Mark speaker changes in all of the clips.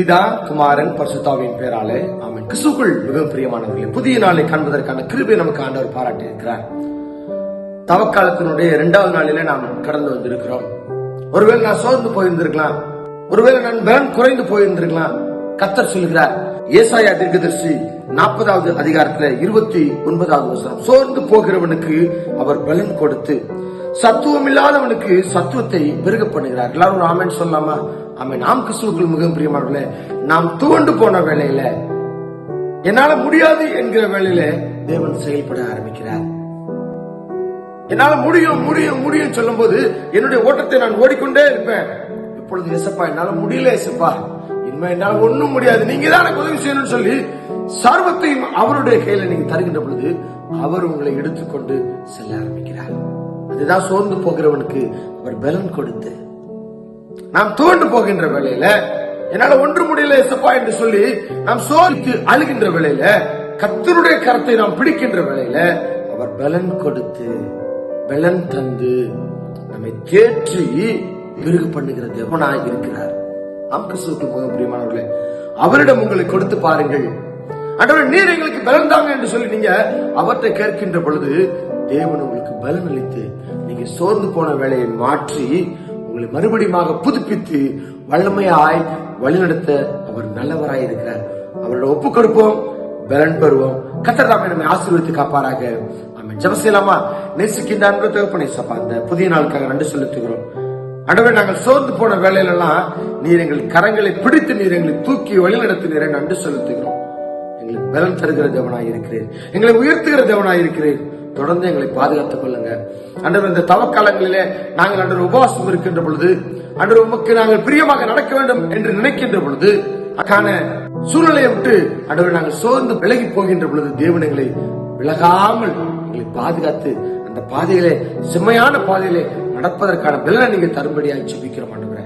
Speaker 1: பிதா குமாரன் பரிசுத்தாவின் பேராலே அவன் கிறிஸ்துக்குள் மிகவும் பிரியமானவர்களே புதிய நாளை காண்பதற்கான கிருபை நமக்கு ஆண்டவர் பாராட்டி இருக்கிறார் தவக்காலத்தினுடைய இரண்டாவது நாளிலே நாம் கடந்து வந்திருக்கிறோம். ஒருவேளை நான் சோர்ந்து போயிருந்திருக்கலாம். ஒருவேளை நான் பலன் குறைந்து போயிருந்திருக்கலாம். கத்தர் சொல்கிறார் ஏசாயா தீர்க்கதர்சி நாற்பதாவது அதிகாரத்துல இருபத்தி ஒன்பதாவது வசனம் சோர்ந்து போகிறவனுக்கு அவர் பலன் கொடுத்து சத்துவம் இல்லாதவனுக்கு சத்துவத்தை பெருக பண்ணுகிறார். எல்லாரும் ஒரு சொல்லாமா நம்ம நாம் கிறிஸ்துவுக்குள் மிகவும் பிரியமானவர்களே நாம் துவண்டு போன வேலையில என்னால முடியாது என்கிற வேலையில தேவன் செயல்பட ஆரம்பிக்கிறார். என்னால முடியும் முடியும் முடியும் சொல்லும்போது என்னுடைய ஓட்டத்தை நான் ஓடிக்கொண்டே இருப்பேன். இப்பொழுது எசப்பா என்னால முடியல எசப்பா இனிமே என்னால ஒண்ணும் முடியாது. நீங்க தான் எனக்கு உதவி செய்யணும்னு சொல்லி சர்வத்தையும் அவருடைய கையில நீங்க தருகின்ற பொழுது அவர் உங்களை எடுத்துக்கொண்டு செல்ல ஆரம்பிக்கிறார். அதுதான் சோர்ந்து போகிறவனுக்கு அவர் பலன் கொடுத்து நாம் துவண்டு போகின்ற வேளையில என்னால ஒன்று முடியல இசப்பா என்று சொல்லி நாம் சோதித்து அழுகின்ற வேளையில கத்தருடைய கரத்தை நாம் பிடிக்கின்ற வேளையில அவர் பலன் கொடுத்து பலன் தந்து நம்மை தேற்றி பெருகு பண்ணுகிற தேவனாய் இருக்கிறார். ஆம் கிறிஸ்துவுக்கு மிகவும் பிரியமானவர்களே. அவரிடம் உங்களை கொடுத்து பாருங்கள். ஆண்டவர் நீர் எங்களுக்கு பலன் தாங்க என்று சொல்லி நீங்க அவற்றை கேட்கின்ற பொழுது தேவன் உங்களுக்கு பலன் அளித்து நீங்க சோர்ந்து போன வேலையை மாற்றி உங்களை மறுபடியுமாக புதுப்பித்து வல்லமையாய் வழிநடத்த அவர் நல்லவராய் இருக்கிறார். அவரோட ஒப்பு கொடுப்போம் பலன் பெறுவோம். கத்தர் நம்மை ஆசீர்வதித்து காப்பாராக. நம்ம ஜெபம் செய்யலாமா? நேசிக்கின்ற அன்பு தகப்பனை சப்பா புதிய நாளுக்காக நன்றி செலுத்துகிறோம். ஆண்டவரே நாங்கள் சோர்ந்து போன வேலையிலெல்லாம் நீர் எங்கள் கரங்களை பிடித்து நீர் எங்களை தூக்கி வழிநடத்தினீரை நன்றி செலுத்துகிறோம். எங்களுக்கு பலன் தருகிற தேவனாய் இருக்கிறேன் எங்களை உயர்த்துகிற தேவனாய் இருக்கிறேன் தொடர்ந்து எங்களை பாதுகாத்துக் கொள்ளுங்க. அன்று இந்த தவக்காலங்களிலே நாங்கள் அன்று உபவாசம் இருக்கின்ற பொழுது அன்று உமக்கு நாங்கள் பிரியமாக நடக்க வேண்டும் என்று நினைக்கின்ற பொழுது அக்கான சூழ்நிலையை விட்டு அன்று நாங்கள் சோர்ந்து விலகி போகின்ற பொழுது தேவன் எங்களை விலகாமல் எங்களை பாதுகாத்து அந்த பாதையிலே செம்மையான பாதையிலே நடப்பதற்கான பலனை நீங்க தரும்படியாக ஜெபிக்கிறோம் ஆண்டவரே.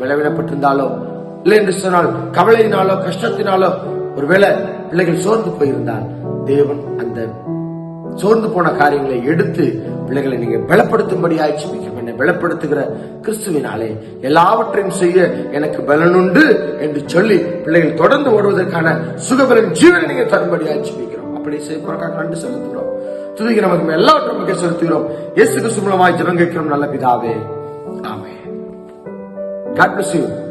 Speaker 1: விளைவிடப்பட்டிருந்தாலோ இல்லை என்று சொன்னால் கவலையினாலோ கஷ்டத்தினாலோ ஒருவேளை பிள்ளைகள் சோர்ந்து போயிருந்தால் தேவன் அந்த சோர்ந்து போன காரியங்களை எடுத்து பிள்ளைகளை நீங்க பலப்படுத்தும்படியாய் ஜெபிக்கிறோம். என்னை பலப்படுத்துகிற கிறிஸ்துவினாலே எல்லாவற்றையும் செய்ய எனக்கு பலனுண்டு என்று சொல்லி பிள்ளைகள் தொடர்ந்து ஓடுவதற்கான சுகபலன் ஜீவனை நீங்க தரும்படியாய் ஜெபிக்கிறோம். அப்படி செய்வதற்காக கண்டு செலுத்துகிறோம். துதிக்கு நமக்கு எல்லாவற்றையும் மிக செலுத்துகிறோம். இயேசு கிறிஸ்து மூலமாய் ஜெபம் கேட்கிறோம் நல்ல பிதாவே. ஆமே God bless you.